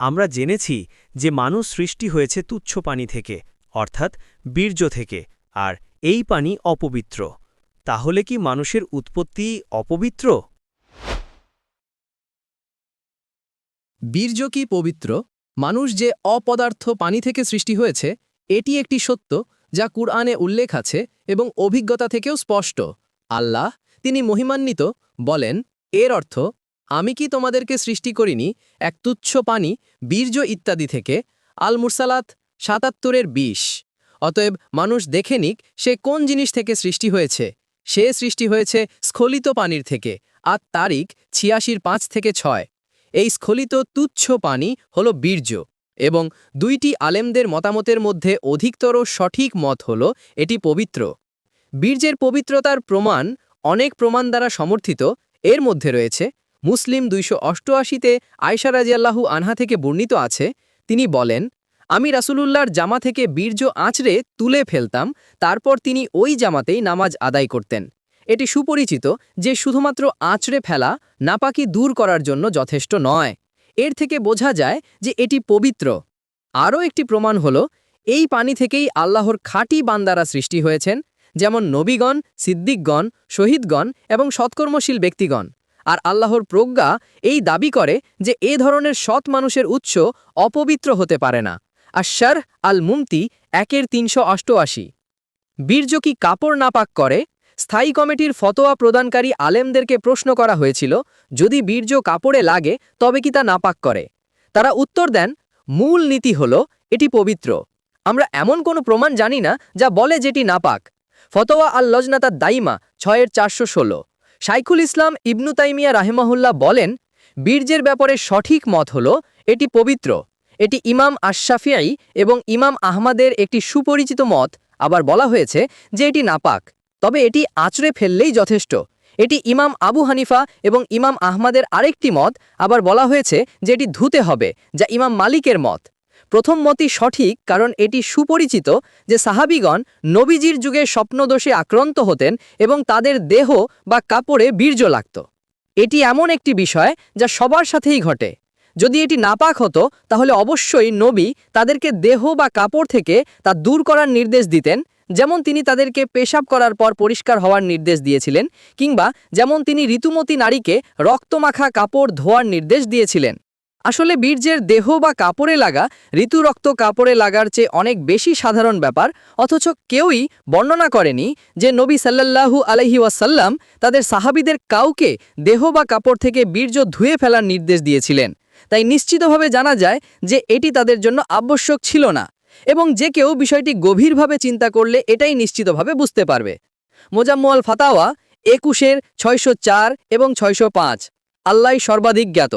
আমরা জেনেছি যে মানুষ সৃষ্টি হয়েছে তুচ্ছ পানি থেকে, অর্থাৎ বীর্য থেকে, আর এই পানি অপবিত্র। তাহলে কি মানুষের উৎপত্তি অপবিত্র? বীর্য কি পবিত্র? মানুষ যে অপদার্থ পানি থেকে সৃষ্টি হয়েছে, এটি একটি সত্য যা কুরআনে উল্লেখ আছে এবং অভিজ্ঞতা থেকেও স্পষ্ট। আল্লাহ, তিনি মহিমান্বিত, বলেন, এর অর্থ আমি কি তোমাদেরকে সৃষ্টি করিনি এক তুচ্ছ পানি, বীর্য ইত্যাদি থেকে? আল মুরসালাত সাতাত্তরের বিশ। অতএব মানুষ দেখে নিক সে কোন জিনিস থেকে সৃষ্টি হয়েছে। সে সৃষ্টি হয়েছে স্খলিত পানির থেকে, আর তারিখ ছিয়াশির পাঁচ থেকে ছয়। এই স্খলিত তুচ্ছ পানি হল বীর্য, এবং দুইটি আলেমদের মতামতের মধ্যে অধিকতর সঠিক মত হল এটি পবিত্র। বীর্যের পবিত্রতার প্রমাণ অনেক প্রমাণ দ্বারা সমর্থিত, এর মধ্যে রয়েছে মুসলিম দুইশো অষ্টআশিতে আয়সা রাজিয়াল্লাহু আনহা থেকে বর্ণিত আছে, তিনি বলেন, আমি রাসূলুল্লাহর জামা থেকে বীর্য আঁচড়ে তুলে ফেলতাম, তারপর তিনি ওই জামাতেই নামাজ আদায় করতেন। এটি সুপরিচিত যে শুধুমাত্র আঁচড়ে ফেলা, নাপাকি দূর করার জন্য যথেষ্ট নয়। এর থেকে বোঝা যায় যে এটি পবিত্র। আরও একটি প্রমাণ হল, এই পানি থেকেই আল্লাহর খাঁটি বান্দারা সৃষ্টি হয়েছেন, যেমন নবীগণ, সিদ্দিকগণ, শহীদগণ এবং সৎকর্মশীল ব্যক্তিগণ। আর আল্লাহর প্রজ্ঞা এই দাবি করে যে এ ধরনের সৎ মানুষের উৎস অপবিত্র হতে পারে না। আশার আল মুমতি একের তিনশো অষ্টআশি। বীর্য কি কাপড় নাপাক করে? স্থায়ী কমিটির ফতোয়া প্রদানকারী আলেমদেরকে প্রশ্ন করা হয়েছিল, যদি বীর্য কাপড়ে লাগে, তবে কি তা নাপাক করে? তারা উত্তর দেন, মূল নীতি হল, এটি পবিত্র। আমরা এমন কোনো প্রমাণ জানি না যা বলে যেটি নাপাক। ফতোয়া আল লজনাতা দাইমা ছয়ের চারশো ষোলো। শাইখুল ইসলাম ইবনু তাইমিয়া রাহেমাহুল্লাহ বলেন, বীর্যের ব্যাপারে সঠিক মত হল, এটি পবিত্র। এটি ইমাম আশাফিয়াই এবং ইমাম আহমাদের একটি সুপরিচিত মত। আবার বলা হয়েছে যে এটি নাপাক। তবে এটি আঁচড়ে ফেললেই যথেষ্ট। এটি ইমাম আবু হানিফা এবং ইমাম আহমাদের আরেকটি মত। আবার বলা হয়েছে যে এটি ধুতে হবে, যা ইমাম মালিকের মত। প্রথম মতই সঠিক কারণ এটি সুপরিচিত যে সাহাবিগণ নবীজির যুগে স্বপ্নদোষে আক্রান্ত হতেন এবং তাদের দেহ বা কাপড়ে বীর্য লাগত। এটি এমন একটি বিষয় যা সবার সাথেই ঘটে। যদি এটি নাপাক হতো, তাহলে অবশ্যই নবী তাদেরকে দেহ বা কাপড় থেকে তা দূর করার নির্দেশ দিতেন, যেমন তিনি তাদেরকে পেশাব করার পর পরিষ্কার হওয়ার নির্দেশ দিয়েছিলেন, কিংবা যেমন তিনি ঋতুমতী নারীকে রক্তমাখা কাপড় ধোয়ার নির্দেশ দিয়েছিলেন। আসলে বীর্যের দেহ বা কাপড়ে লাগা ঋতুরক্ত কাপড়ে লাগার চেয়ে অনেক বেশি সাধারণ ব্যাপার, অথচ কেউই বর্ণনা করেনি যে নবী সাল্লাল্লাহু আলহি ওয়াসাল্লাম তাদের সাহাবিদের কাউকে দেহ বা কাপড় থেকে বীর্য ধুয়ে ফেলার নির্দেশ দিয়েছিলেন। তাই নিশ্চিতভাবে জানা যায় যে এটি তাদের জন্য আবশ্যক ছিল না, এবং যে কেউ বিষয়টি গভীরভাবে চিন্তা করলে এটাই নিশ্চিতভাবে বুঝতে পারবে। মোজাম্মল ফাতাওয়া একুশের ছয়শো চার এবং ছয়শো পাঁচ, আল্লাহ সর্বাধিক জ্ঞাত।